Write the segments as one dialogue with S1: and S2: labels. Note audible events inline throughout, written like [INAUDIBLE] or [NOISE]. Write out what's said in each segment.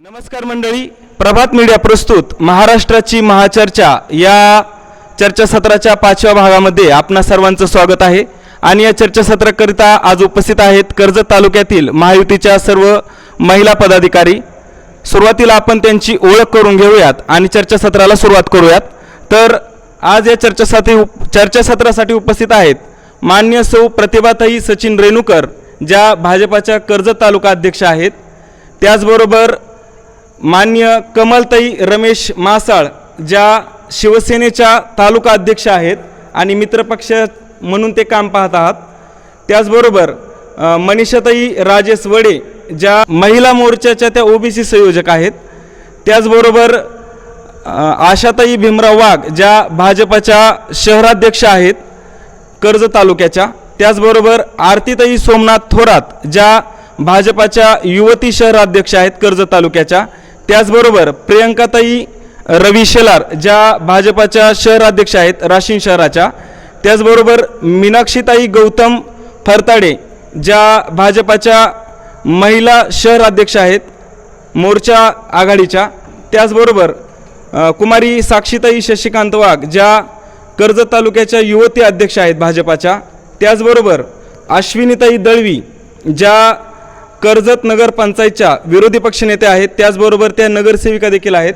S1: नमस्कार मंडळी प्रभात मीडिया प्रस्तुत महाराष्ट्राची महाचर्चा. या चर्चासत्राच्या पाचव्या भागामध्ये आपणा सर्वांचं स्वागत आहे. आणि या चर्चासत्राकरिता आज उपस्थित आहेत कर्जत तालुक्यातील महायुतीच्या सर्व महिला पदाधिकारी. सुरुवातीला आपण त्यांची ओळख करून घेऊयात आणि चर्चासत्राला सुरुवात करूयात. तर आज या चर्चासाठी उप चर्चासत्रासाठी उपस्थित आहेत मान्य सौ प्रतिभाताई सचिन रेणुकर ज्या भाजपाच्या कर्जत तालुका अध्यक्ष आहेत. त्याचबरोबर मान्य कमलताई रमेश मासाळ ज्या शिवसेनेच्या तालुका अध्यक्ष आहेत आणि मित्रपक्ष म्हणून ते काम पाहत आहात. त्याचबरोबर मनीषाताई राजेश वडे ज्या महिला मोर्चाच्या त्या ओबीसी संयोजक आहेत. त्याचबरोबर आशाताई भीमराव वाघ ज्या भाजपाच्या शहराध्यक्ष आहेत कर्ज तालुक्याच्या. त्याचबरोबर आरतीताई सोमनाथ थोरात ज्या भाजपाच्या युवती शहराध्यक्ष आहेत कर्ज तालुक्याच्या. त्याचबरोबर प्रियंकाताई रवी शेलार ज्या भाजपाच्या शहराध्यक्ष आहेत राशीन शहराच्या त्याचबरोबर मीनाक्षीताई गौतम फरताडे ज्या भाजपाच्या महिला शहराध्यक्ष आहेत मोर्चा आघाडीच्या त्याचबरोबर कुमारी साक्षीताई शशिकांत वाघ ज्या कर्जत तालुक्याच्या युवती अध्यक्ष आहेत भाजपाच्या त्याचबरोबर अश्विनीताई दळवी ज्या कर्जत नगर पंचायतच्या विरोधी पक्षनेते आहेत. त्याचबरोबर त्या नगरसेविका देखील आहेत.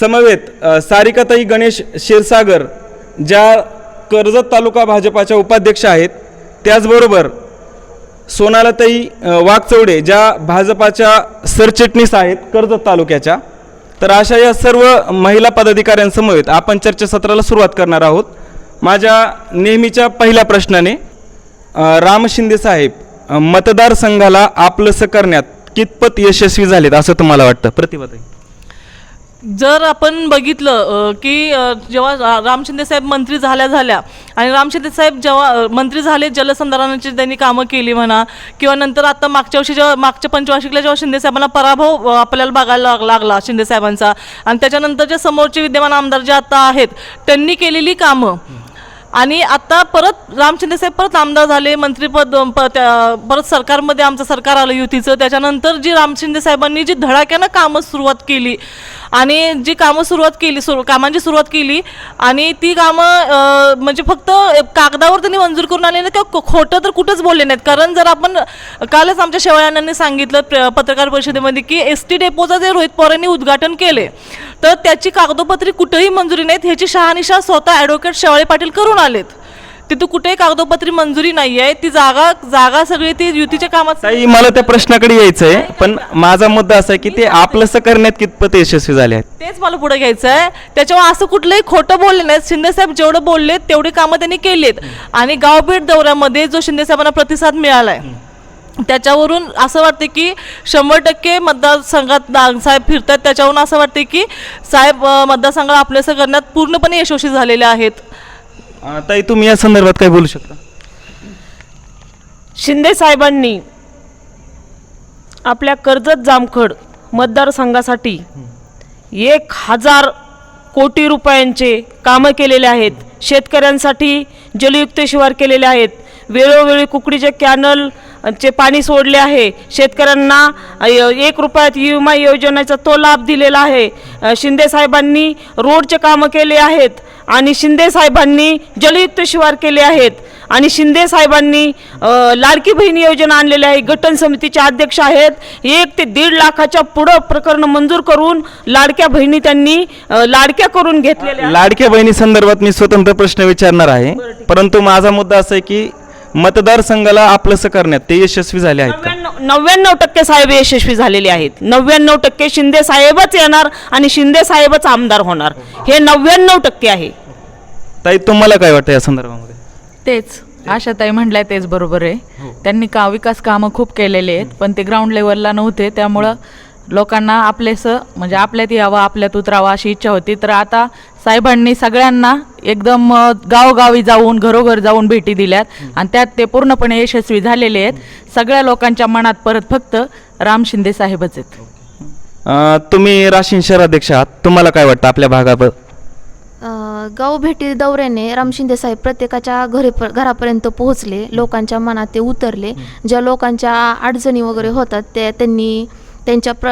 S1: समवेत सारिकाताई गणेश क्षीरसागर ज्या कर्जत तालुका भाजपाच्या उपाध्यक्ष आहेत. त्याचबरोबर सोनालाताई वाघचौडे ज्या भाजपाच्या सरचिटणीस आहेत कर्जत तालुक्याच्या. तर अशा या सर्व महिला पदाधिकाऱ्यांसमवेत आपण चर्चासत्राला सुरुवात करणार आहोत. माझ्या नेहमीच्या पहिल्या प्रश्नाने राम शिंदे साहेब मतदारसंघाला आपलंसं करण्यात कितपत यशस्वी झालेत असं तुम्हाला वाटतं? प्रतिभाताई.
S2: जर आपण बघितलं की जेव्हा रा- राम साहेब मंत्री झाल्या झाल्या आणि राम साहेब जेव्हा मंत्री झाले जलसंधारणाची त्यांनी कामं केली म्हणा किंवा नंतर आता मागच्या वर्षी जेव्हा मागच्या पंचवार्षिकला जेव्हा शिंदेसाहेबांना पराभव आपल्याला बघायला लाग- लागला शिंदे साहेबांचा आणि त्याच्यानंतर जे समोरचे विद्यमान आमदार जे आता आहेत त्यांनी केलेली कामं. आणि आता परत रामचंद्र साहेब परत आमदार झाले मंत्रीपद प- त्या- परत सरकारमध्ये आमचं सरकार आलं युतीचं. त्याच्यानंतर जी रामचंद्र साहेबांनी जी धडाक्यानं कामं सुरुवात केली आणि जी कामं सुरुवात केली सुरू कामांची सुरुवात केली आणि ती कामं म्हणजे फक्त कागदावर त्यांनी मंजूर करून आले नाही किंवा खोटं तर कुठंच बोलले नाहीत. कारण जर आपण कालच आमच्या शेवळ्यांनी सांगितलं पत्रकार परिषदेमध्ये की एस टी डेपोचं जे रोहित पवारांनी उद्घाटन केले तर त्याची कागदोपत्री कुठंही मंजुरी नाहीत. ह्याची शहानिशा स्वतः ॲडव्होकेट शेवाळे पाटील करून आलेत. तिथं कुठेही कागदोपत्री मंजुरी नाही आहे ती जागा जागा सगळी ती युतीच्या कामात
S1: ताई मला त्या प्रश्नाकडे यायचं आहे पण माझा मुद्दा असा आहे की ते आपलंसं करण्यात कितपत यशस्वी झाले आहेत?
S2: तेच मला पुढे घ्यायचं आहे त्याच्यावर असं कुठलंही खोटं बोलले नाहीत. शिंदेसाहेब जेवढं बोलले तेवढी कामं त्यांनी केलीत. आणि गावभेट दौऱ्यामध्ये जो शिंदेसाहेबांना प्रतिसाद मिळाला आहे त्याच्यावरून असं वाटते की शंभर टक्के मतदारसंघात साहेब फिरतात त्याच्यावरून असं वाटते की साहेब मतदारसंघात आपलेसं करण्यात पूर्णपणे यशस्वी झालेले आहेत.
S1: अ, ताई तुम्ही या संदर्भात काय बोलू शकता?
S3: शिंदे साहेबांनी आपल्या कर्जत जामखड मतदारसंघासाठी एक हजार कोटी रुपयांचे कामं केलेले आहेत. शेतकऱ्यांसाठी जलयुक्त शिवार केलेले आहेत. वेळोवेळी कुकडीचे कॅनल चे पाणी सोडले आहे शेतकऱ्यांना एक रुपयात विमा योजनेचा तो लाभ दिलेला आहे. शिंदे साहेबांनी रोडचे कामं केले आहेत आणि शिंदे साहेबांनी जलयुक्त शिवार केले आहेत. आणि शिंदे साहेबांनी लाडकी बहीण योजना आणलेली आहे. गठन समितीचे अध्यक्ष आहेत. एक ते दीड लाखाच्या पुढं प्रकरण मंजूर करून लाडक्या बहिणी त्यांनी लाडक्या करून घेतलेल्या.
S1: लाडक्या बहिणी संदर्भात मी स्वतंत्र प्रश्न विचारणार आहे. परंतु माझा मुद्दा असा आहे की मतदारसंघाला आपलंसं करण्यात ते यशस्वी झाले आहेत का?
S3: नव्याण्णव टक्के साहेब यशस्वी झालेले आहेत. नव्याण्णव टक्के शिंदे साहेबच येणार आणि शिंदे साहेबच आमदार होणार. हे नव्याण्णव टक्के आहे.
S1: ताई तुम्हाला काय वाटतं या संदर्भामध्ये?
S4: तेच. आशाताई म्हटलंय तेच बरोबर आहे. त्यांनी का विकास कामं खूप केलेले आहेत पण ते ग्राउंड लेवलला नव्हते. त्यामुळं लोकांना आपलेसं म्हणजे आपल्यात यावं आपल्यात उतरावं अशी इच्छा होती. तर आता साहेबांनी सगळ्यांना एकदम गावोगावी जाऊन घरोघर जाऊन भेटी दिल्यात. आणि त्यात ते पूर्णपणे यशस्वी झालेले आहेत. सगळ्या लोकांच्या मनात परत फक्त राम शिंदे साहेबच आहेत.
S1: अ, तुम्ही राशीन शहराध्यक्ष आहात. तुम्हाला काय वाटतं आपल्या भागाबद्दल?
S5: अ, गाव भेटी दौऱ्याने राम शिंदे साहेब प्रत्येकाच्या घरी घरापर्यंत पोहोचले. लोकांच्या मनात ते उतरले. ज्या लोकांच्या अडचणी वगैरे होतात त्या त्यांनी त्यांच्या प्र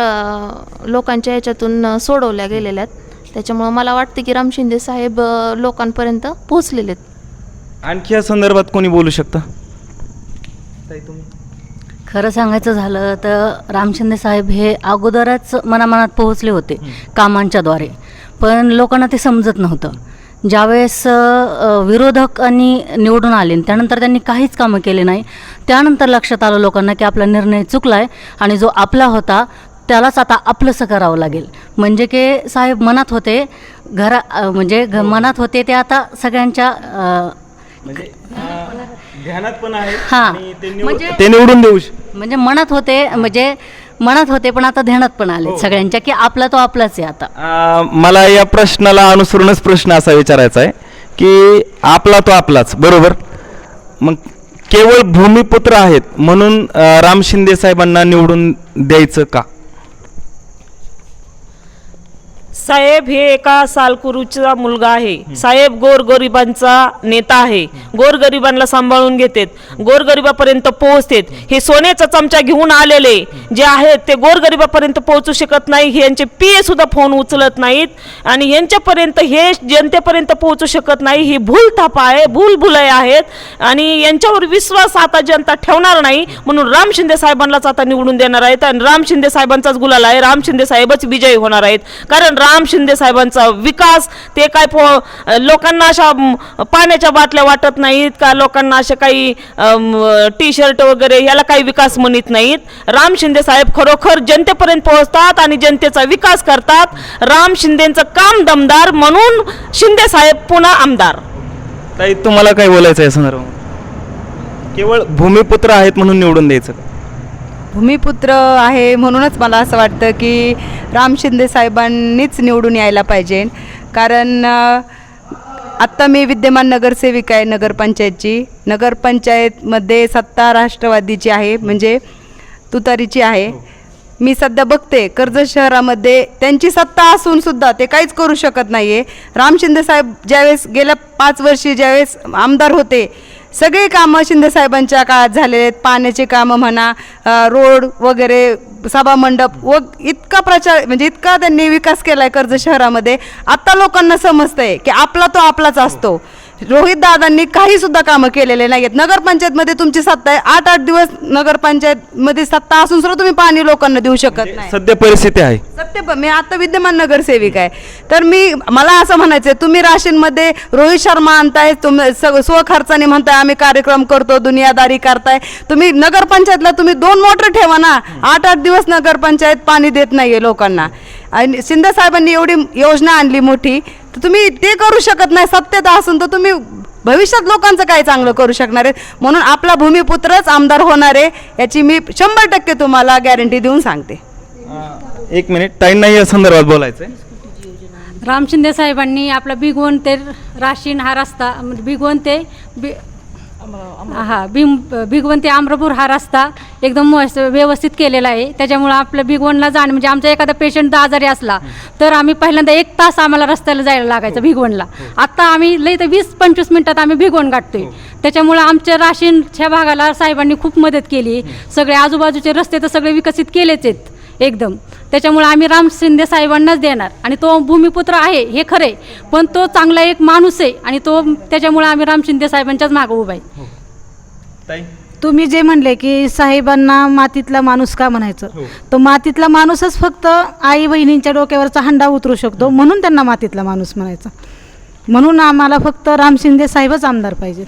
S5: लोकांच्या याच्यातून सोडवल्या गेलेल्या आहेत. त्याच्यामुळं मला वाटतं की राम शिंदे साहेब अ, लोकांपर्यंत पोहोचलेले आहेत.
S1: आणखी या संदर्भात कोणी बोलू शकतं?
S6: खरं सांगायचं झालं तर राम शिंदे साहेब हे अगोदरच मनामनात पोहोचले होते कामांच्याद्वारे पण लोकांना ते समजत नव्हतं. ज्यावेळेस अ, विरोधक आणि निवडून आले आणि त्यानंतर त्यांनी काहीच कामं केले नाही त्यानंतर लक्षात आलं लोकांना की आपला निर्णय चुकला आहे आणि जो आपला होता त्यालाच आता आपलंसं करावं लागेल. म्हणजे की साहेब मनात होते घरा म्हणजे घ मनात होते ते आता सगळ्यांच्या
S1: म्हणजे ध्यानात पण आहे
S6: हां.
S1: आणि ते निवड-
S6: म्हणजे-
S1: ते निवडून देऊ श-
S6: म्हणजे मनात होते म्हणजे मनात होते पण आता ध्यानात पण आले सगळ्यांच्या की आपला तो आपलाच आहे आता.
S1: मला या प्रश्नाला अनुसरूनच प्रश्न असा विचारायचा आहे की आपला तो आपलाच बरोबर? मग केवळ भूमिपुत्र आहेत म्हणून राम शिंदे साहेबांना निवडून द्यायचं का?
S3: साहेब हे एका सालकुरूचा मुलगा आहे. साहेब गोरगरिबांचा नेता आहे. गोरगरिबांना सांभाळून घेतात. गोरगरिबापर्यंत पोहोचतात. हे सोन्याचा चमचा घेऊन आलेले जे आहेत ते गोरगरिबापर्यंत पोहोचू शकत नाही हे यांचे पीए सुद्धा फोन उचलत नाहीत. आणि यांच्यापर्यंत हे जनतेपर्यंत पोहोचू शकत नाही. ही भूल थापा आहे भूल भुलय आहेत. आणि यांच्यावर विश्वास आता जनता ठेवणार नाही. म्हणून राम शिंदे साहेबांनाच आता निवडून देणार आहेत. आणि राम शिंदे साहेबांचाच गुलाल आहे. राम शिंदे साहेबच विजयी होणार आहेत. कारण राम शिंदे साहेबांचा विकास ते काय फो लोकांना अशा पाण्याच्या बाटल्या वाटत नाहीत का? लोकांना असे काही टी शर्ट वगैरे याला काही विकास म्हणत नाहीत. राम शिंदे साहेब खरोखर जनतेपर्यंत पोहोचतात आणि जनतेचा विकास करतात. राम शिंदेचं काम दमदार म्हणून शिंदे साहेब पुन्हा आमदार.
S1: ताई तुम्हाला काय बोलायचं आहे संदर्भात? केवळ भूमिपुत्र आहेत म्हणून निवडून द्यायचं
S7: भूमिपुत्र आहे म्हणूनच मला असं वाटतं की राम शिंदे साहेबांनीच निवडून यायला पाहिजे. कारण आत्ता मी विद्यमान नगरसेविका आहे नगरपंचायतची. नगरपंचायतमध्ये सत्ता राष्ट्रवादीची आहे म्हणजे तुतारीची आहे. मी सध्या बघते कर्जत शहरामध्ये त्यांची सत्ता असून सुद्धा ते काहीच करू शकत नाही आहे राम शिंदे साहेब ज्यावेळेस गेल्या पाच वर्षी ज्यावेळेस आमदार होते सगळे कामं शिंदे साहेबांच्या काळात झालेले आहेत पाण्याचे कामं म्हणा रोड वगैरे सभा मंडप व इतका प्रचार म्हणजे इतका त्यांनी विकास केला आहे कर्ज शहरामध्ये. आत्ता लोकांना समजतंय की आपला तो आपलाच असतो. रोहित दादांनी काही सुद्धा कामं केलेले नाही आहेत नगरपंचायतमध्ये तुमची सत्ता आहे. आठ आठ दिवस नगरपंचायतमध्ये सत्ता असून सुद्धा तुम्ही पाणी लोकांना देऊ शकत नाही.
S1: सध्या परिस्थिती आहे.
S7: सत्य मी आता विद्यमान नगरसेविका आहे. तर मी मला असं म्हणायचं तुम्ही राशीनमध्ये रोहित शर्मा आणताय तुम्ही स्वखर्चाने म्हणताय आम्ही कार्यक्रम करतो दुनियादारी करताय. तुम्ही नगरपंचायतला तुम्ही दोन मोटर ठेवा ना. आठ आठ दिवस नगरपंचायत पाणी देत नाहीये लोकांना. आणि शिंदे साहेबांनी एवढी योजना आणली मोठी तर तुम्ही ते करू शकत नाही सत्यता असून तर तुम्ही भविष्यात लोकांचं काय चांगलं करू शकणार आहेत म्हणून आपला भूमिपुत्रच आमदार होणार आहे याची मी शंभर टक्के तुम्हाला गॅरंटी देऊन सांगते.
S1: एक मिनिट ताईंना या संदर्भात बोलायचं आहे
S8: राम शिंदे साहेबांनी आपला भिगवण ते राशीन हा रस्ता म्हणजे भिगवण ते बि हा भीम भिगवण ते आम्रपूर हा रस्ता एकदम मस्त- व्यवस्थित केलेला आहे. त्याच्यामुळं आपलं भिगवणला जाणं म्हणजे आमचा एखादा पेशंट आजारी असला तर आम्ही पहिल्यांदा एक तास आम्हाला रस्त्याला जायला लागायचं भिगवणला. आता आम्ही लई तर वीस पंचवीस मिनिटात आम्ही भिगवण गाठतोय. त्याच्यामुळं आमच्या राशीनच्या भागाला साहेबांनी खूप मदत केली. सगळे आजूबाजूचे रस्ते तर सगळे विकसित केलेच आहेत एकदम. त्याच्यामुळे आम्ही राम शिंदे साहेबांनाच देणार. आणि तो भूमिपुत्र आहे हे खरे पण तो चांगला एक माणूस आहे आणि तो त्याच्यामुळे आम्ही राम शिंदे साहेबांच्याच मागं उभा आहे.
S1: ताई?
S9: तुम्ही जे म्हणले की साहेबांना मातीतला माणूस का म्हणायचं? तो मातीतला माणूसच फक्त आई बहिणींच्या डोक्यावरचा हंडा उतरू शकतो. म्हणून त्यांना मातीतला माणूस म्हणायचा. म्हणून आम्हाला फक्त राम शिंदे साहेबच आमदार पाहिजेत.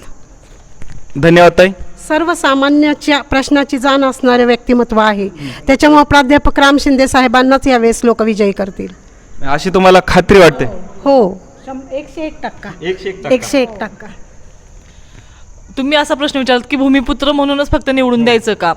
S1: धन्यवाद ताई.
S10: सर्वसामान्याच्या प्रश्नाची जाण असणारे व्यक्तिमत्व आहे. त्याच्यामुळे प्राध्यापक राम शिंदे साहेबांनाच यावेळेस लोक विजयी करतील.
S1: अशी तुम्हाला खात्री वाटते?
S10: हो.
S9: एकशे एक टक्का.
S1: एकशे एक
S9: एकशे एक टक्का.
S2: तुम्ही असा प्रश्न विचारत की भूमिपुत्र म्हणूनच फक्त निवडून द्यायचं का?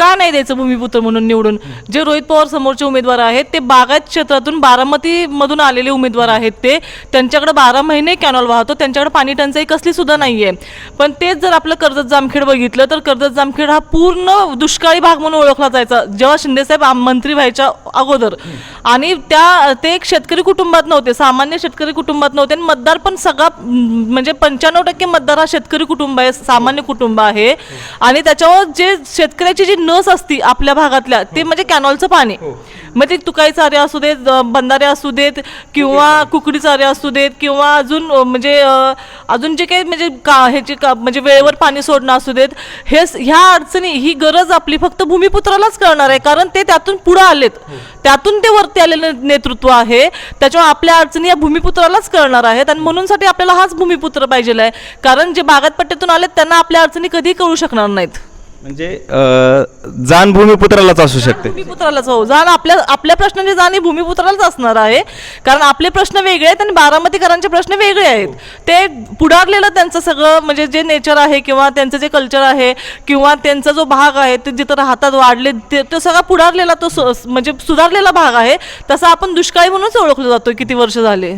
S2: का नाही द्यायचं भूमिपुत्र म्हणून निवडून? जे रोहित पवार समोरचे उमेदवार आहेत ते बागायत क्षेत्रातून बारामतीमधून आलेले उमेदवार आहेत ते. त्यांच्याकडे बारा महिने कॅनॉल वाहतो त्यांच्याकडे पाणी टंचाई कसली सुद्धा नाही आहे पण तेच जर आपलं कर्जत जामखेड बघितलं तर कर्जत जामखेड हा पूर्ण दुष्काळी भाग म्हणून ओळखला जायचा जेव्हा शिंदेसाहेब आम- मंत्री व्हायच्या अगोदर. आणि त्या ते एक शेतकरी कुटुंबात नव्हते सामान्य शेतकरी कुटुंबात नव्हते आणि मतदार पण सगळा म्हणजे पंच्याण्णव टक्के मतदार हा शेतकरी कुटुंब आहे सामान्य कुटुंब आहे. आणि त्याच्यावर जे शेतकऱ्याची जी नस असती आपल्या भागातल्या ते म्हणजे कॅनॉलचं पाणी. मग ते तुकाई चारे असू देत बंधारे असू देत किंवा कुकडी चारे असू देत किंवा अजून म्हणजे अजून जे काही म्हणजे का ह्याचे का म्हणजे वेळेवर पाणी सोडणं असू देत हे ह्या अडचणी ही गरज आपली फक्त भूमिपुत्रालाच कळणार आहे कारण ते त्यातून पुढे आलेत. त्यातून ते वरती आलेलं नेतृत्व आहे त्याच्यामुळे आपल्या अडचणी या भूमिपुत्रालाच कळणार आहेत आणि म्हणूनसाठी आपल्याला हाच भूमिपुत्र पाहिजे आहे कारण जे बागात पट्ट्यातून आलेत त्यांना आपल्या अडचणी कधी कळू शकणार नाहीत.
S1: म्हणजे अ, जाण भूमिपुत्रालाच असू शकते.
S2: भूमिपुत्रालाच हो. जाण आपल्या आपल्या प्रश्नांची जाण ही भूमिपुत्रालाच असणार आहे. कारण आपले प्रश्न वेगळे आहेत आणि बारामतीकरांचे प्रश्न वेगळे आहेत. ते पुढारलेलं त्यांचं सगळं म्हणजे जे नेचर आहे किंवा त्यांचं जे कल्चर आहे किंवा त्यांचा जो भाग आहे ते जिथं राहतात वाढले ते तो सगळा पुढारलेला तो सु- म्हणजे सुधारलेला भाग आहे. तसा आपण दुष्काळी म्हणूनच ओळखलो जातो किती वर्ष झाले.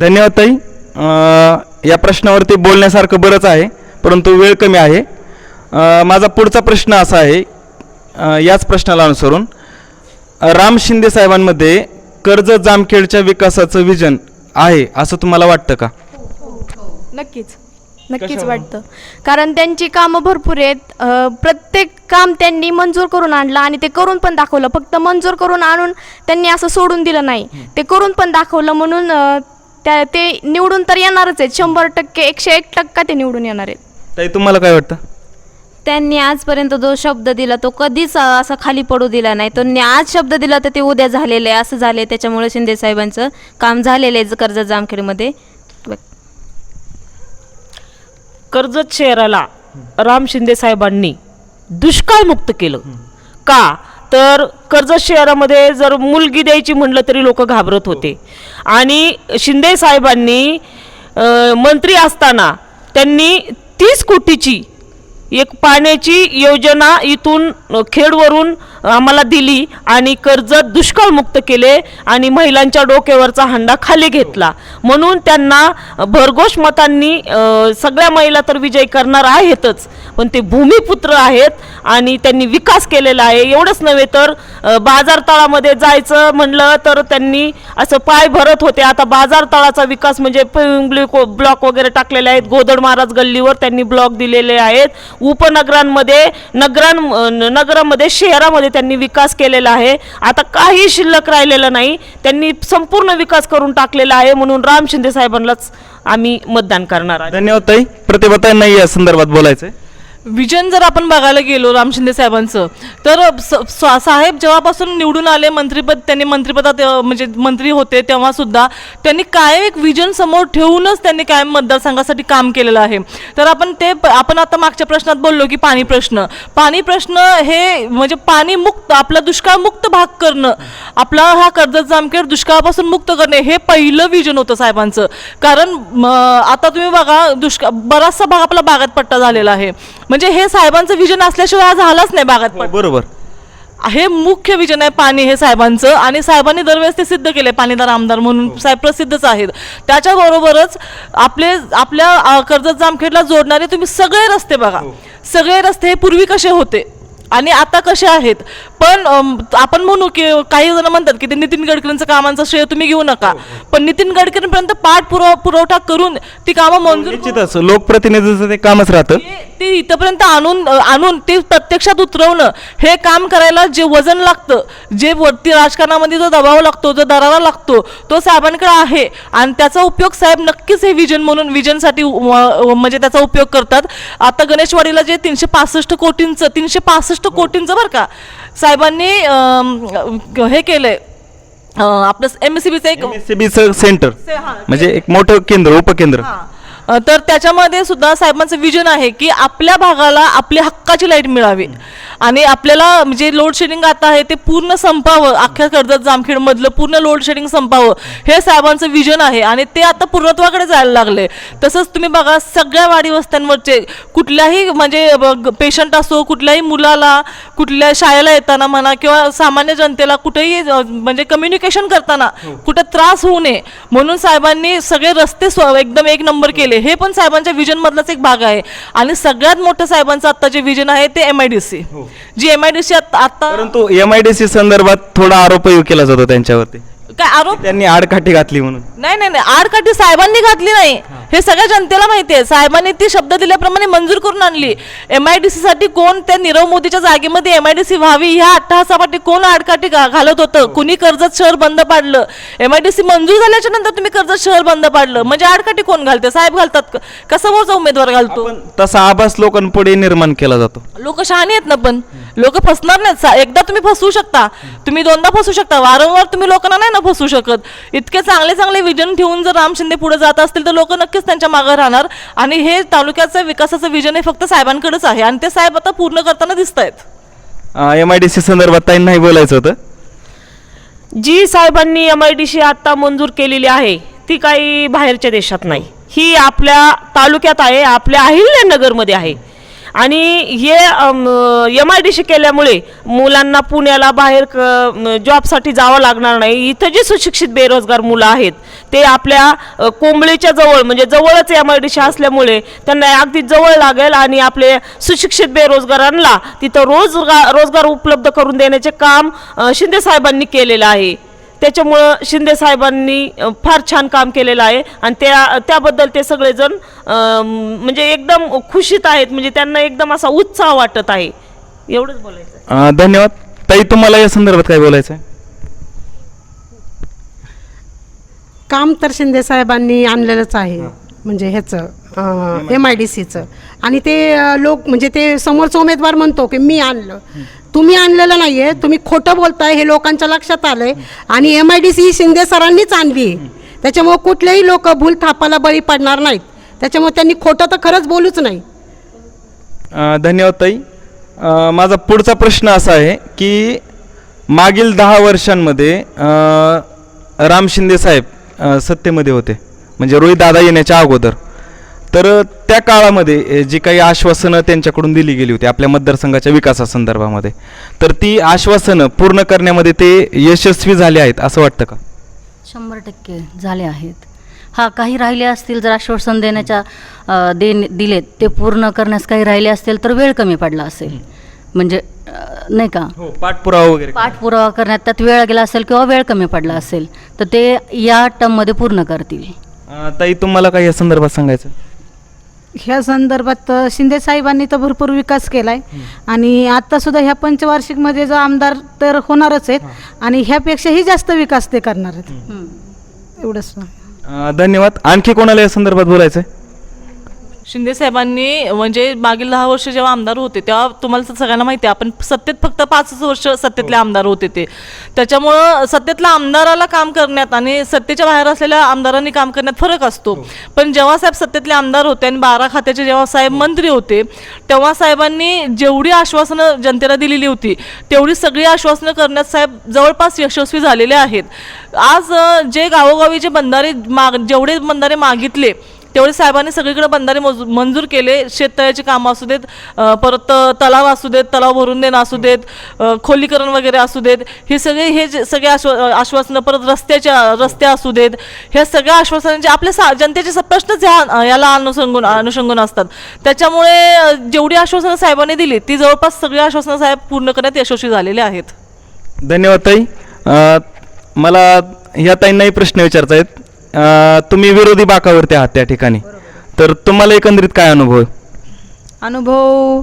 S1: धन्यवाद ताई. अ, या प्रश्नावरती बोलण्यासारखं बरंच आहे परंतु वेळ कमी आहे. माझा पुढचा प्रश्न असा आहे याच प्रश्नाला अनुसरून. राम शिंदे साहेबांमध्ये कर्जत जामखेडच्या विकासाचं विजन आहे असं तुम्हाला वाटतं का?
S11: नक्कीच. नक्कीच वाटतं. कारण त्यांची कामं भरपूर आहेत. प्रत्येक काम त्यांनी मंजूर करून आणलं आणि ते करून पण दाखवलं. फक्त मंजूर करून आणून त्यांनी असं सोडून दिलं नाही. ते करून पण दाखवलं म्हणून त्या ते निवडून तर येणारच आहेत. शंभर टक्के एकशे एक टक्का ते निवडून येणार आहेत.
S1: ताई तुम्हाला काय वाटतं?
S5: त्यांनी आजपर्यंत जो शब्द दिला तो कधीच असा खाली पडू दिला नाही. त्यांनी आज शब्द दिला तर ते उद्या झालेलं आहे असं झाले त्याच्यामुळे शिंदे साहेबांचं काम झालेलं आहे कर्जत जामखेडमध्ये.
S3: कर्जत शहराला राम शिंदे साहेबांनी दुष्काळमुक्त केलं. का? तर कर्जत शहरामध्ये जर मुलगी द्यायची म्हणलं तरी लोक घाबरत होते. आणि शिंदे साहेबांनी मंत्री असताना त्यांनी तीस कोटीची एक पाण्याची योजना इथून खेडवरून आम्हाला दिली आणि कर्जत दुष्काळमुक्त केले आणि महिलांच्या डोक्यावरचा हंडा खाली घेतला. म्हणून त्यांना भरघोष मतांनी सगळ्या महिला तर विजय करणार आहेतच पण ते भूमिपुत्र आहेत आणि त्यांनी विकास केलेला आहे. एवढंच नव्हे तर बाजारतळामध्ये बाजार तळामध्ये जायचं म्हणलं तर त्यांनी असं पाय भरत होते. आता बाजार तळाचा विकास म्हणजे ब्लॉक वगैरे टाकलेले आहेत. गोदड महाराज गल्लीवर त्यांनी ब्लॉक दिलेले आहेत. उपनगरांमध्ये नगरां नगरामध्ये शहरामध्ये त्यांनी विकास केलेला आहे. आता काही शिल्लक राहिलेलं नाही. त्यांनी संपूर्ण विकास करून टाकलेला आहे म्हणून राम शिंदे साहेबांनाच आम्ही मतदान करणार आहे.
S1: धन्यवाद ताई. नाही या संदर्भात बोलायचं
S2: विजन जर आपण बघायला गेलो राम शिंदे साहेबांचं तर स- साहेब जेव्हापासून निवडून आले मंत्रीपद त्यांनी मंत्रिपदात म्हणजे मंत्री होते तेव्हा सुद्धा त्यांनी कायम एक विजन समोर ठेवूनच त्यांनी कायम मतदारसंघासाठी काम केलेलं आहे. तर आपण ते आपण आता मागच्या प्रश्नात बोललो की पाणी प्रश्न. पाणी प्रश्न हे म्हणजे पाणी मुक्त आपला दुष्काळमुक्त भाग करणं आपला हा कर्जत जामखेड दुष्काळापासून मुक्त करणे हे पहिलं विजन होतं साहेबांचं. कारण आता तुम्ही बघा दुष्काळ बराचसा भाग आपला बागात पट्टा झालेला आहे. म्हणजे म्हणजे हे साहेबांचं विजन असल्याशिवाय आज झालाच नाही बागात पट्टा
S1: बरोबर.
S2: हे मुख्य विजन आहे पाणी हे साहेबांचं आणि साहेबांनी दरवेळेस ते सिद्ध केले पाणीदार आमदार म्हणून साहेब प्रसिद्धच आहेत. त्याच्याबरोबरच आपले आपल्या कर्जत जामखेडला जोडणारे तुम्ही सगळे रस्ते बघा. सगळे रस्ते हे पूर्वी कसे होते आणि आता कसे आहेत? पण आपण म्हणू की काही जण म्हणतात की ते नितीन गडकरींचं कामांचं श्रेय तुम्ही घेऊ नका. पण नितीन गडकरींपर्यंत पाठ पुरव पुरवठा करून ती कामं मंजूर करून-
S1: निश्चितच. लोकप्रतिनिधीचं ते कामच राहतं.
S2: ते- इथपर्यंत आणून आणून ते प्रत्यक्षात उतरवणं हे काम करायला जे वजन लागतं जे वरती राजकारणामध्ये जो दबाव लागतो जो दरारा लागतो तो साहेबांकडे आहे. आणि त्याचा उपयोग साहेब नक्कीच हे विजन म्हणून विजनसाठी म्हणजे त्याचा उपयोग करतात. आता गणेशवाडीला जे तीनशे पासष्ट कोटींचं तीनशे पासष्ट कोटींचं बरं का साहेबांनी हे केलंय. आपलं एम एस सी बीचं एक
S1: एमएससीबीचं सेंटर
S2: से-
S1: म्हणजे एक मोठं केंद्र उपकेंद्र.
S2: तर त्याच्यामध्ये सुद्धा साहेबांचं विजन आहे की आपल्या भागाला आपल्या हक्काची लाइट मिळावी. आणि आपल्याला म्हणजे लोड शेडिंग आता आहे ते पूर्ण संपावं. अख्ख्या कर्जत जामखेड मधलं पूर्ण लोड शेडिंग संपावं. हे साहेबांचं विजन आहे. आणि ते आता पूर्णत्वाकडे जायला लागले. तसंच तुम्ही बघा सगळ्या वाडी वस्त्यांवरचे कुठल्याही म्हणजे पेशंट असो कुठल्याही मुलाला कुठल्या शाळेला येताना म्हणा किंवा सामान्य जनतेला कुठेही म्हणजे कम्युनिकेशन करताना कुठे त्रास होऊ नये. म्हणून साहेबांनी सगळे रस्ते एकदम एक नंबर केले. हे पण साहेबांच्या विजन मधलाच एक भाग आहे. आणि सगळ्यात मोठं साहेबांचं आता जे विजन आहे ते एम आय डी सी जी एम आय डी सी आता
S1: परंतु एम आय डी सी संदर्भात थोडा आरोपही केला जातो त्यांच्यावरती.
S2: काय आरोप?
S1: त्यांनी आडकाठी घातली म्हणून.
S2: नाही नाही नाही. आडकाठी साहेबांनी घातली नाही. हे. सगळ्या जनतेला माहिती आहे. साहेबांनी ती शब्द दिल्याप्रमाणे मंजूर करून आणली. एम आय डी सी साठी कोण त्या नीरव मोदीच्या जागेमध्ये एम आय डी सी व्हावी ह्या अट्टहासासाठी कोण आडकाठी घा- घालत होतं? कुणी कर्जत शहर बंद पाडलं? एम आय डी सी मंजूर झाल्याच्यानंतर तुम्ही कर्जत शहर बंद पाडलं. म्हणजे आडकाठी कोण घालते? साहेब घालतात का? कसा मोठा उमेदवार घालतो?
S1: पण तसा आभास लोकांपुढे निर्माण केला जातो.
S2: लोक शहाणी आहेत ना पण. लोक फसणार नाहीत. सा- एकदा तुम्ही फसवू शकता. तुम्ही दोनदा फसवू शकता. वारंवार तुम्ही लोकांना नाही ना फसवू शकत. इतके चांगले चांगले विजन ठेवून जर राम शिंदे पुढे जात असतील तर लोक नक्कीच त्यांच्या मागे राहणार. आणि हे तालुक्याचं विकासाचं विजन हे फक्त साहेबांकडेच आहे. आणि ते साहेब आता पूर्ण करताना दिसत आहेत
S1: एम आय डी सी संदर्भात ताईंनाही बोलायचं होतं.
S3: जी साहेबांनी एम आय डी सी आत्ता मंजूर केलेली आहे ती काही बाहेरच्या देशात नाही. ही आपल्या तालुक्यात आहे आपल्या अहिल्यानगरमध्ये आहे. आणि हे एम आय डी सी केल्यामुळे मुलांना पुण्याला बाहेर क- जॉबसाठी जावं लागणार नाही. इथं जे सुशिक्षित बेरोजगार मुलं आहेत ते आपल्या कोंबडीच्या कोंबळीच्या जवळ म्हणजे जवळच एम आय डी सी असल्यामुळे त्यांना अगदी जवळ लागेल आणि आपले सुशिक्षित बेरोजगारांना तिथं रोजगार रोजगार उपलब्ध करून देण्याचे काम शिंदे साहेबांनी केलेलं आहे. त्याच्यामुळं शिंदे साहेबांनी फार छान काम केलेलं आहे. आणि त्या त्याबद्दल ते सगळेजण म्हणजे एकदम खुशीत आहेत. म्हणजे त्यांना एकदम असा उत्साह वाटत आहे. एवढंच बोलायचं
S1: धन्यवाद. ताई तुम्हाला या संदर्भात काय बोलायचं आहे?
S10: काम तर शिंदे साहेबांनी आणलेलंच आहे. म्हणजे ह्याचं एम आय डी सीचं आणि ते लोक म्हणजे ते समोरचा उमेदवार म्हणतो की मी आणलं. तुम्ही आणलेलं नाही आहे तुम्ही खोटं बोलताय हे लोकांच्या लक्षात आलं आहे आणि M I D C Shinde सरांनीच आणली त्याच्यामुळं कुठलेही लोक भूल थापाला बळी पडणार नाहीत. त्याच्यामुळे त्यांनी खोटं तर खरंच बोलूच नाही.
S1: अं, धन्यवाद ताई. अं, माझा पुढचा प्रश्न असा आहे की मागील दहा वर्षांमध्ये अं, राम शिंदे साहेब अं, सत्तेमध्ये होते. म्हणजे रोहित दादा येण्याच्या अगोदर. तर त्या काळामध्ये जी काही आश्वासनं त्यांच्याकडून दिली गेली होती आपल्या मतदारसंघाच्या विकासासंदर्भामध्ये तर ती आश्वासनं पूर्ण करण्यामध्ये ते यशस्वी झाले आहेत असं वाटतं का?
S6: शंभर टक्के झाले आहेत. हा काही राहिले असतील जर आश्वासन देण्याच्या देन दिलेत ते पूर्ण करण्यास काही राहिले असतील तर वेळ कमी पडला असेल. म्हणजे नाही का?
S1: हो पाठपुरावा वगैरे
S6: पाठपुरावा करण्यात त्यात वेळ गेला असेल किंवा वेळ कमी पडला असेल तर ते या टर्ममध्ये पूर्ण करतील.
S1: ताई तुम्हाला काय या संदर्भात सांगायचं?
S9: ह्या संदर्भात शिंदे साहेबांनी तर भरपूर विकास केला आहे आणि आत्तासुद्धा ह्या पंचवार्षिकमध्ये जो आमदार तर होणारच आहेत आणि ह्यापेक्षाही जास्त विकास ते करणार आहेत. एवढंच
S1: धन्यवाद. आणखी कोणाला या संदर्भात बोलायचं आहे
S2: शिंदे साहेबांनी म्हणजे मागील दहा वर्ष जेव्हा आमदार होते तेव्हा तुम्हाला सगळ्यांना माहिती आहे आपण सत्तेत फक्त पाचच वर्ष सत्तेतले आमदार होते ते. त्याच्यामुळं सत्तेतल्या आमदाराला काम करण्यात आणि सत्तेच्या बाहेर असलेल्या आमदारांनी काम करण्यात फरक असतो. पण जेव्हा साहेब सत्तेतले आमदार होते आणि बारा खात्याचे जेव्हा साहेब मंत्री होते तेव्हा साहेबांनी जेवढी आश्वासनं जनतेला दिलेली होती तेवढी सगळी आश्वासनं करण्यात साहेब जवळपास यशस्वी झालेले आहेत. आज जे गावोगावी जे बंधारे माग जेवढे बंधारे मागितले तेवढे साहेबांनी सगळीकडे बंधारे मंजूर केले. शेततळ्याची कामं असू देत परत तलाव असू देत तलाव भरून देणं असू देत खोलीकरण वगैरे असू देत. हे सगळे हे जे सगळे आश्व आश्वासनं परत रस्त्याच्या रस्ते असू देत. ह्या सगळ्या आश्वासनांचे आपल्या सा जनतेचे स- प्रश्नच ह्या याला अनुषंगून अनुषंगून असतात. त्याच्यामुळे जेवढी आश्वासनं साहेबांनी दिली ती जवळपास सगळी आश्वासनं साहेब पूर्ण करण्यात यशस्वी झालेले आहेत.
S1: धन्यवाद ताई. मला ह्या ताईंनाही प्रश्न विचारता आहेत तुम्ही विरोधी बाकावरती आहात त्या ठिकाणी. तर तुम्हाला एकंदरीत काय अनुभव? आहे?
S7: अनुभव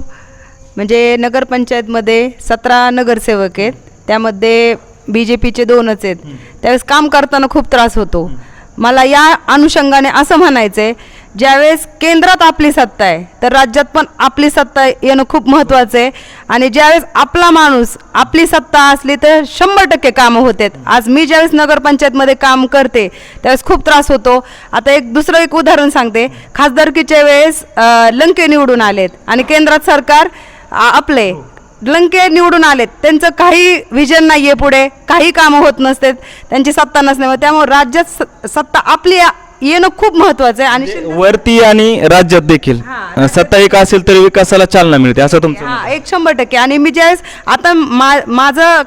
S7: म्हणजे नगरपंचायतमध्ये सतरा नगरसेवक आहेत. त्यामध्ये बी जे पीचे दोनच आहेत. त्यावेळेस काम करताना खूप त्रास होतो. मला या अनुषंगाने असं म्हणायचं आहे ज्यावेळेस केंद्रात आपली सत्ता आहे तर राज्यात पण आपली सत्ता येणं खूप महत्त्वाचं आहे. आणि ज्यावेळेस आपला माणूस आपली सत्ता असली तर शंभर टक्के कामं होतात. आज मी ज्यावेळेस नगरपंचायतमध्ये काम करते त्यावेळेस खूप त्रास होतो. आता एक दुसरं एक उदाहरण सांगते. खासदारकीच्या वेळेस लंके निवडून आलेत आणि केंद्रात सरकार आपले लंके निवडून आलेत. त्यांचं काही विजन नाही आहे पुढे काही कामं होत नसतात त्यांची सत्ता नसल्यामुळे त्यामुळे राज्यात स- सत्ता आपली येणं खूप महत्त्वाचं आहे आणि शिंदे-
S1: वरती आणि राज्यात देखील. अ, सत्ता एक असेल तरी विकासाला चालना मिळते असं तुमचं
S7: हा एक शंभर टक्के. आणि मी ज्यावेळेस आता मा माझं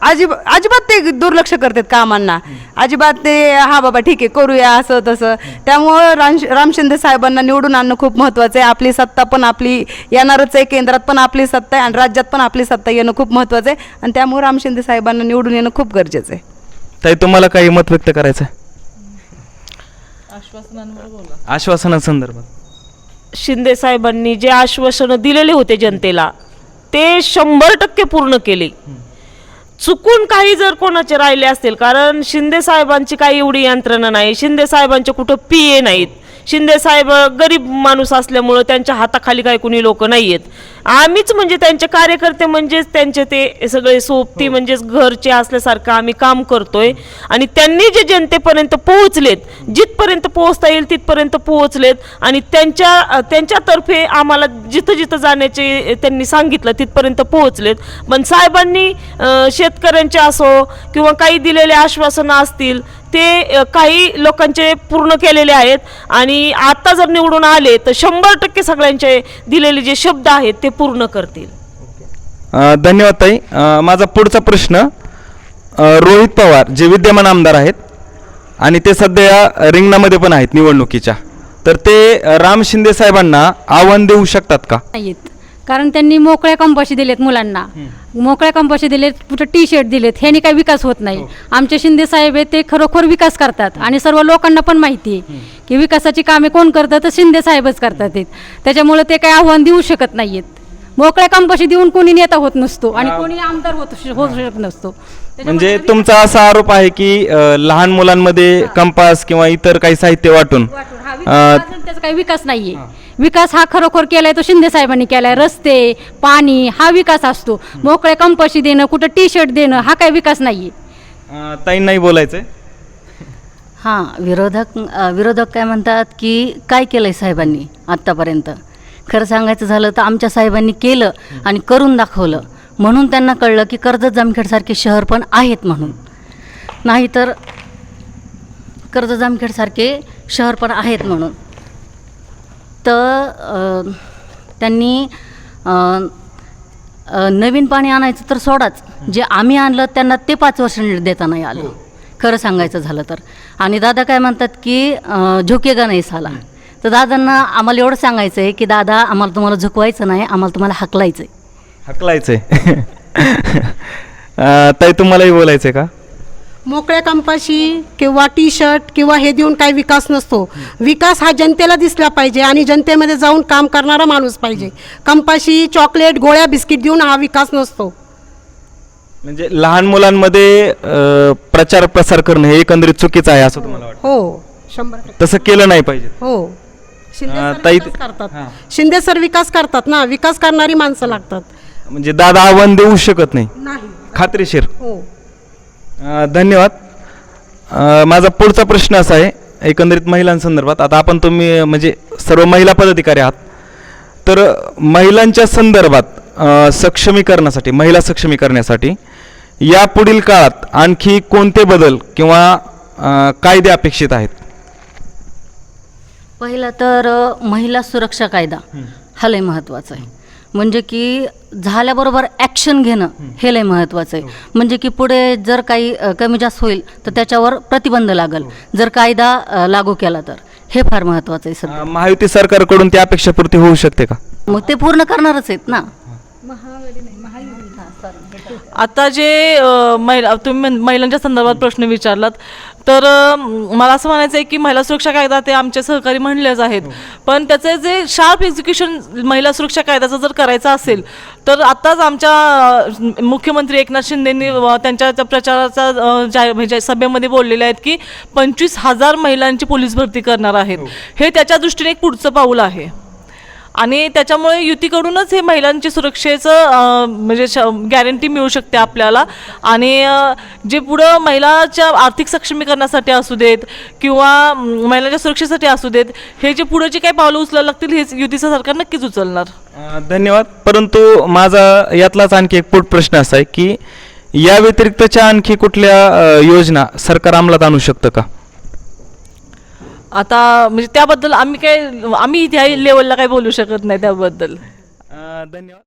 S7: अजिब अजिबात ते दुर्लक्ष करतात कामांना. अजिबात ते हा बाबा ठीक आहे करूया असं तसं. त्यामुळं राम राम शिंदे साहेबांना निवडून आणणं खूप महत्त्वाचं आहे. आपली सत्ता पण आपली येणारच आहे केंद्रात पण आपली सत्ता आहे आणि राज्यात पण आपली सत्ता येणं खूप महत्त्वाचं आहे. आणि त्यामुळे राम शिंदे साहेबांना निवडून येणं खूप गरजेचं आहे.
S1: ताई तुम्हाला काही मत व्यक्त करायचं आहे? आश्वासनासंदर्भात
S3: शिंदे साहेबांनी जे आश्वासनं दिलेले होते जनतेला ते शंभर टक्के पूर्ण केले. चुकून काही जर कोणाचे राहिले असतील कारण शिंदे साहेबांची काही एवढी यंत्रणा नाही शिंदे साहेबांचे कुठं पी ए नाहीत. शिंदे साहेब गरीब माणूस असल्यामुळं त्यांच्या हाताखाली काही कुणी लोक नाही आहेत आम्हीच म्हणजे त्यांचे कार्यकर्ते म्हणजेच त्यांचे ते सगळे सोबती म्हणजेच घरचे असल्यासारखं आम्ही काम करतोय. आणि त्यांनी जे जनतेपर्यंत पोहोचलेत जिथपर्यंत पोहोचता येईल तिथपर्यंत पोहोचलेत. आणि त्यांच्या त्यांच्यातर्फे आम्हाला जिथं जिथं जाण्याचे त्यांनी सांगितलं तिथपर्यंत पोहोचलेत. पण साहेबांनी शेतकऱ्यांचे असो किंवा काही दिलेले आश्वासनं असतील ते काही लोकांचे पूर्ण केलेले आहेत. आणि आता जर निवडून आले तर शंभर टक्के सगळ्यांचे दिलेले जे शब्द आहेत ते पूर्ण करतील.
S1: अ, धन्यवाद ताई. अ, माझा पुढचा प्रश्न अ, रोहित पवार जे विद्यमान आमदार आहेत आणि ते सध्या रिंगणामध्ये पण आहेत निवडणुकीच्या. तर ते अ, राम शिंदे साहेबांना आव्हान देऊ शकतात का?
S8: नाहीत. कारण त्यांनी मोकळ्या कंपाशी दिलेत मुलांना. मोकळ्या कंपाशी दिलेत कुठं टी शर्ट दिलेत ह्यानी काही विकास होत नाही. आमचे शिंदे साहेब आहेत ते खरोखर विकास करतात. आणि सर्व लोकांना पण माहिती आहे की विकासाची कामे कोण करतात? तर शिंदे साहेबच करतात आहेत त्याच्यामुळे ते काही आव्हान देऊ शकत नाहीयेत. मोकळ्या कंपाशी देऊन कोणी नेता होत नसतो आणि कोणी आमदार होत होऊ शकत नसतो.
S1: म्हणजे तुमचा असा आरोप आहे की अ, लहान मुलांमध्ये कंपास किंवा इतर काही साहित्य वाटून.
S8: हा
S1: अ,
S8: विकास असेल त्याचा काही विकास नाहीये. विकास हा खरोखर केलाय तो शिंदे साहेबांनी केलाय. रस्ते पाणी हा विकास असतो. मोकळ्या कंपाशी देणं कुठं टी शर्ट देणं हा काही विकास नाहीये.
S1: अ, ताईंनाही बोलायचंय.
S6: हां विरोधक अ, विरोधक काय म्हणतात की काय केलं आहे साहेबांनी आत्तापर्यंत? खरं सांगायचं झालं तर आमच्या साहेबांनी केलं आणि करून दाखवलं. म्हणून त्यांना कळलं की कर्जत जामखेडसारखे शहर पण आहेत म्हणून. नाहीतर कर्जत जामखेडसारखे शहर पण आहेत म्हणून. तर त्यांनी नवीन पाणी आणायचं तर सोडाच. जे आम्ही आणलं त्यांना ते पाच वर्ष देता नाही आलं खरं सांगायचं झालं तर. आणि दादा काय म्हणतात की झुकेगा नाही साला तर दादांना आम्हाला एवढं सांगायचं आहे की दादा आम्हाला तुम्हाला झुकवायचं नाही आम्हाला तुम्हाला हकलायचं आहे
S1: हकलायचंय. [LAUGHS] अ, ताई तुम्हालाही बोलायचंय का?
S10: मोकळ्या कंपाशी किंवा टी शर्ट किंवा हे देऊन काही विकास नसतो. विकास हा जनतेला दिसला पाहिजे आणि जनतेमध्ये जाऊन काम करणारा माणूस पाहिजे. कंपाशी चॉकलेट गोळ्या बिस्किट देऊन हा विकास नसतो.
S1: म्हणजे लहान मुलांमध्ये अ, प्रचार प्रसार करणं हे एकंदरीत चुकीचं आहे असं तुम्हाला वाटतं?
S10: हो शंभर टक्के.
S1: तसं केलं नाही पाहिजे.
S10: हो. शिंदे
S1: अं,
S10: सर
S1: ताई-
S10: विकास करतात. शिंदे सर विकास करतात ना विकास करणारी माणसं लागतात.
S1: म्हणजे दादा आव्हान देऊ शकत नाही.
S10: नाही.
S1: खात्रीशीर.
S10: हो.
S1: अ, धन्यवाद. अ, माझा पुढचा प्रश्न असा आहे एकंदरीत महिलांसंदर्भात. आता आपण तुम्ही अ, म्हणजे सर्व महिला पदाधिकारी आहात. तर अ, महिलांच्या संदर्भात अ, सक्षमीकरणासाठी महिला सक्षमीकरणासाठी या पुढील काळात आणखी कोणते बदल किंवा अ, कायदे अपेक्षित आहेत?
S6: पहिलं तर महिला सुरक्षा कायदा हा लय महत्त्वाचा आहे. म्हणजे की झाल्याबरोबर ॲक्शन घेणं हे लय महत्त्वाचं आहे. म्हणजे की पुढे जर काही कमी जास्त होईल तर त्याच्यावर प्रतिबंध लागल. जर कायदा लागू केला तर. हे फार महत्त्वाचं आहे सर
S1: महायुती सरकारकडून ती अपेक्षापूर्ती होऊ शकते का?
S6: मग ते पूर्ण करणारच आहेत ना.
S2: आता जे महिला तुम्ही महिलांच्या संदर्भात प्रश्न विचारलात तर मला असं म्हणायचं आहे की महिला सुरक्षा कायदा ते आमचे सहकारी म्हणलेच आहेत. पण त्याचे जे शार्प एक्झिक्युशन महिला सुरक्षा कायद्याचं जर करायचं असेल तर आत्ताच आमच्या मुख्यमंत्री एकनाथ शिंदेंनी त्यांच्या त्या प्रचाराचा म्हणजे सभेमध्ये बोललेले आहेत की पंचवीस हजार महिलांची पोलीस भरती करणार आहेत. हे त्याच्या दृष्टीने एक पुढचं पाऊल आहे. आणि त्याच्यामुळे युतीकडूनच हे महिलांची सुरक्षेचं म्हणजे म्हणजे गॅरंटी मिळू शकते आपल्याला. आणि जे पुढं महिलाच्या आर्थिक सक्षमीकरणासाठी असू देत किंवा महिलांच्या सुरक्षेसाठी असू देत हे जे पुढे जे काही पावलं उचलायला लागतील हेच युतीचं सरकार नक्कीच उचलणार.
S1: धन्यवाद. परंतु माझा यातलाच आणखी एक पुढ प्रश्न असा आहे की या व्यतिरिक्तच्या आणखी कुठल्या योजना सरकार अंमलात आणू शकतं का?
S2: आता म्हणजे त्याबद्दल आम्ही काय आम्ही त्या लेवलला काही बोलू शकत नाही त्याबद्दल.
S1: धन्यवाद.